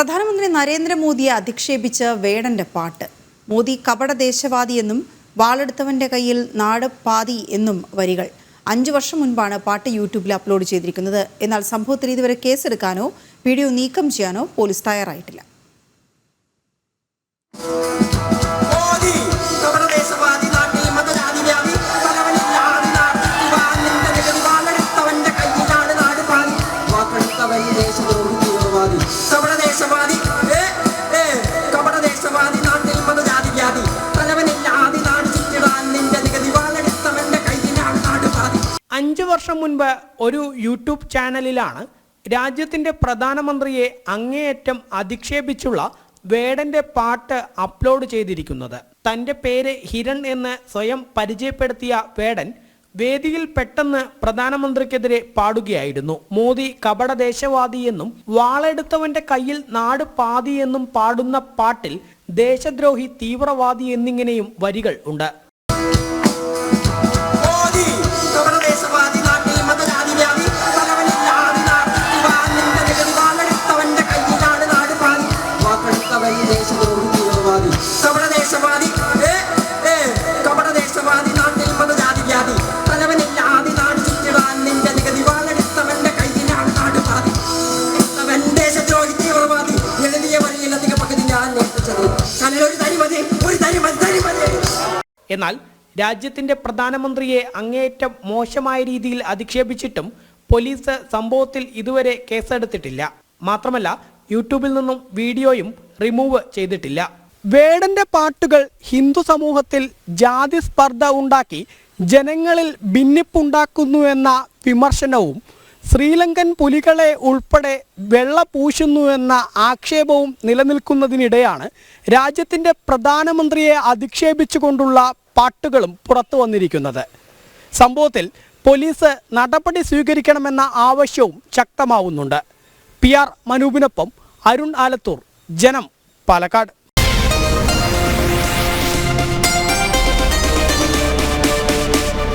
പ്രധാനമന്ത്രി നരേന്ദ്രമോദിയെ അധിക്ഷേപിച്ച് വേടന്റെ പാട്ട്. മോദി കപട ദേശവാദിയെന്നും വാളെടുത്തവന്റെ കയ്യിൽ നാട് പാതി എന്നും വരികൾ. അഞ്ചു വർഷം മുൻപാണ് പാട്ട് യൂട്യൂബിൽ അപ്ലോഡ് ചെയ്തിരിക്കുന്നത്. എന്നാൽ സംഭവത്തിൽ ഇതുവരെ കേസെടുക്കാനോ വീഡിയോ നീക്കം ചെയ്യാനോ പോലീസ് തയ്യാറായിട്ടില്ല. വർഷം മുൻപ് ഒരു യൂട്യൂബ് ചാനലിലാണ് രാജ്യത്തിന്റെ പ്രധാനമന്ത്രിയെ അങ്ങേയറ്റം അധിക്ഷേപിച്ചുള്ള വേടന്റെ പാട്ട് അപ്ലോഡ് ചെയ്തിരിക്കുന്നത്. തന്റെ പേര് ഹിരൺ എന്ന് സ്വയം പരിചയപ്പെടുത്തിയ വേടൻ വേദിയിൽ പെട്ടെന്ന് പ്രധാനമന്ത്രിക്കെതിരെ പാടുകയായിരുന്നു. മോദി കപട ദേശവാദിയെന്നും വാളെടുത്തവന്റെ കയ്യിൽ നാട് പാതിയെന്നും പാടുന്ന പാട്ടിൽ ദേശദ്രോഹി തീവ്രവാദി എന്നിങ്ങനെയും വരികൾ ഉണ്ട്. എന്നാൽ രാജ്യത്തിന്റെ പ്രധാനമന്ത്രിയെ അങ്ങേയറ്റം മോശമായ രീതിയിൽ അധിക്ഷേപിച്ചിട്ടും പോലീസ് സംഭവത്തിൽ ഇതുവരെ കേസെടുത്തിട്ടില്ല. മാത്രമല്ല യൂട്യൂബിൽ നിന്നും വീഡിയോയും റിമൂവ് ചെയ്തിട്ടില്ല. വേടന്റെ പാട്ടുകൾ ഹിന്ദു സമൂഹത്തിൽ ജാതി സ്പർദ്ധ ഉണ്ടാക്കി ജനങ്ങളിൽ ഭിന്നിപ്പുണ്ടാക്കുന്നു എന്ന വിമർശനവും ശ്രീലങ്കൻ പുലികളെ ഉൾപ്പെടെ വെള്ള പൂശുന്നുവെന്ന ആക്ഷേപവും നിലനിൽക്കുന്നതിനിടെയാണ് രാജ്യത്തിന്റെ പ്രധാനമന്ത്രിയെ അധിക്ഷേപിച്ചുകൊണ്ടുള്ള പാട്ടുകളും പുറത്തു വന്നിരിക്കുന്നത്. സംഭവത്തിൽ പോലീസ് നടപടി സ്വീകരിക്കണമെന്ന ആവശ്യവും ശക്തമാവുന്നുണ്ട്. പി ആർ മനൂപിനൊപ്പം അരുൺ ആലത്തൂർ ജനം പാലക്കാട്.